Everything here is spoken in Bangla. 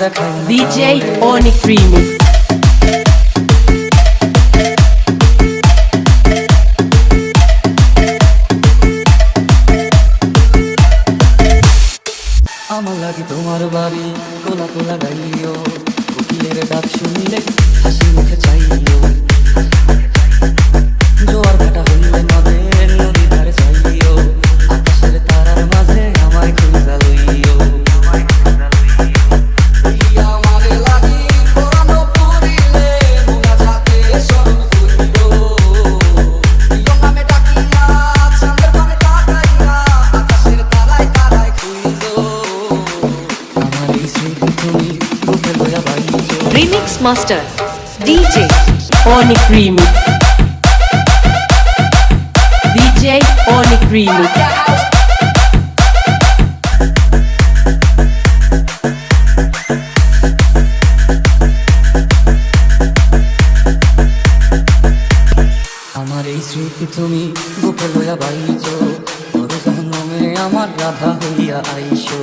না DJ Onyx Remix. আমার লাগে তোমার বাড়ি কোলা কোলা গাইলিও উকিলের ডাক শুনলে হাসি মুখে চাইলিও Remix Master DJ Onyx Remix. DJ Onyx Remix. আমার এই স্মৃতি তুমি বুকে লইয়া বাইছো আমার রাধা হইয়া আইসো